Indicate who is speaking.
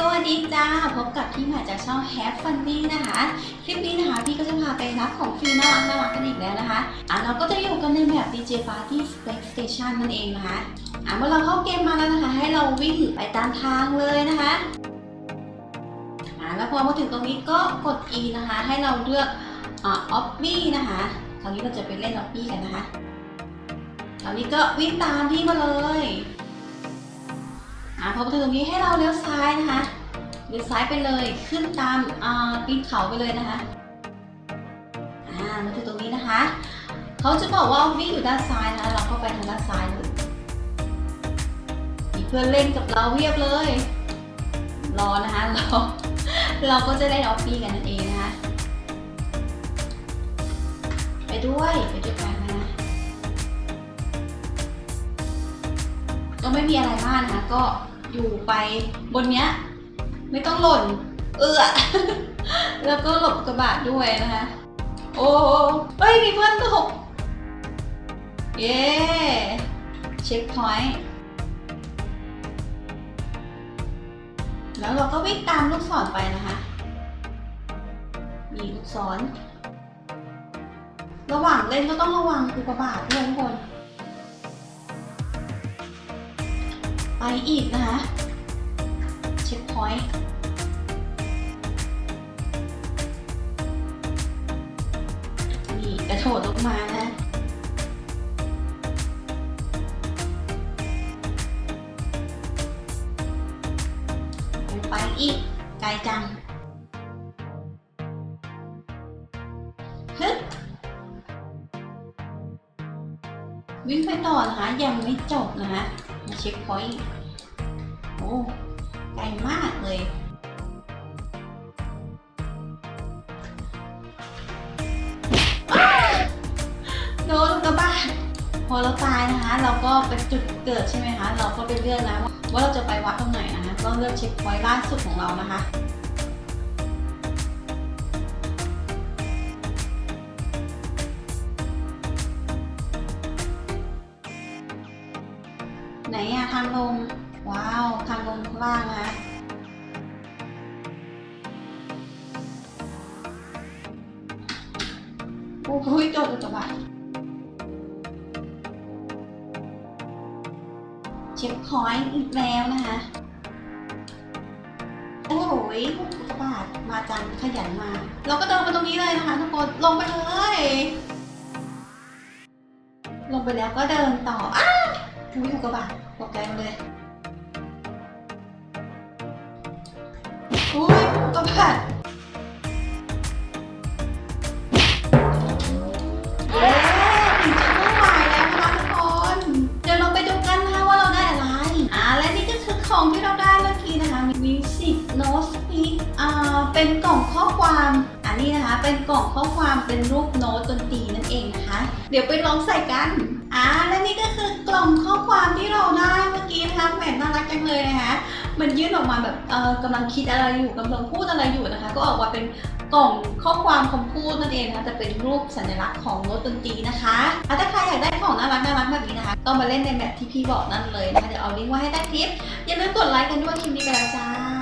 Speaker 1: สวัสดีจ้า พบกับพี่ใหม่จากช่อง Have Funny นะคะ คลิปนี้นะคะพี่ก็จะพาไปรับของฟรีน่ารักน่ารักกันอีกแล้วนะคะ อะเราก็จะอยู่กันในแบบ DJ Party Spec Station นั่นเองนะคะ อะเมื่อเราเข้าเกมมาแล้วนะคะ ให้เราวิ่งไปตามทางเลยนะคะอะแล้วพอมาถึงตรงนี้ก็กด E นะคะ ให้เราเลือกอ่า o b b y นะคะคราวนี้เราจะไปเล่น o b b y กันนะคะคราวนี้ก็วิ่งตามพี่มาเลย อ่าพอมาถึงตรงนี้ให้เราเลี้ยวซ้ายนะคะเลี้ยวซ้ายไปเลยขึ้นตามปีนเขาไปเลยนะคะอ่ามาถึงตรงนี้นะคะเขาจะบอกว่าวิ่งอยู่ด้านซ้ายนะคะเราก็ไปทางด้านซ้ายเลยมีเพื่อนเล่นกับเราเพียบเลย รอนะคะเราเราก็จะเล่นออฟฟี่กันนั่นเองนะคะ ไปด้วยไปด้วย ก็ไม่มีอะไรมากนะคะ ก็อยู่ไปบนเนี้ย ไม่ต้องหล่น เอือแล้วก็หลบกระบะด้วยนะคะ โอ้เฮ้ย มีเพื่อนตกเย้เช็คพอยต์แล้วเราก็วิ่งตามลูกศรไปนะคะ มีลูกศร ระหว่างเล่นก็ต้องระวังอุกกาบาตด้วยทุกคน อีกนะคะเช็คพอยต์นี่กระโดดลงมานะไปอีกไกลจังฮึบวิ่งไปต่อนะคะยังไม่จบนะคะ มีเช็คพอยต์โอ้ไกลมากเลยโดนกระบาดพอเราตายนะคะ เราก็เป็นจุดเกิดใช่ไหมคะ เราก็ไปเลือกนะว่าว่าเราจะไปวัดตรงไหนนะคะ ก็เลือกเช็คพอยต์ล่าสุดของเรานะคะ ไหนอะทางลง ว้าว ทางลงข้างล่างนะโอ้โหโดดอุกกาบาตเช็คพอยต์อีกแล้วนะคะ โอ้โหอุกกาบาตมาจังขยันมา เราก็เดินไปตรงนี้เลยนะคะทุกคน ลงไปเลย ลงไปแล้วก็เดินต่ออ้า อุ้ยอุกกาบาตตกใจหมดเลยอุ้ยอุกบาตเย้ถึงจุดมุ่งหมายแล้วนะคะทุกคนเดี๋ยวเราไปดูกันนะคะว่าเราได้อะไรอ่าและนี่ก็คือของที่เราได้เมื่อกี้นะคะ Music Note Speak อ่า เป็นกล่องข้อความ อันนี้นะคะ เป็นกล่องข้อความเป็นรูปโน้ตดนตรีนั่นเองนะคะ เดี๋ยวไปลองใส่กัน อ่า มข้อความที่เราได้เมื่อกี้นะคะแหมน่ารักจังเลยนะคะ มันยื่นออกมาแบบเออกำลังคิดอะไรอยู่กำลังพูดอะไรอยู่นะคะ ก็ออกมาเป็นกล่องข้อความคำพูดนั่นเองนะคะแต่เป็นรูปสัญลักษณ์ของโน้ตดนตรีนะคะอะถ้าใครอยากได้ของน่ารักน่ารักแบบนี้นะคะ ก็มาเล่นในแบบที่พี่บอกนั่นเลยนะคะเดี๋ยวเอาลิงก์ไว้ให้ใต้คลิปอย่าลืมกดไลค์กันด้วยคลิปนี้ไปแล้วจ้า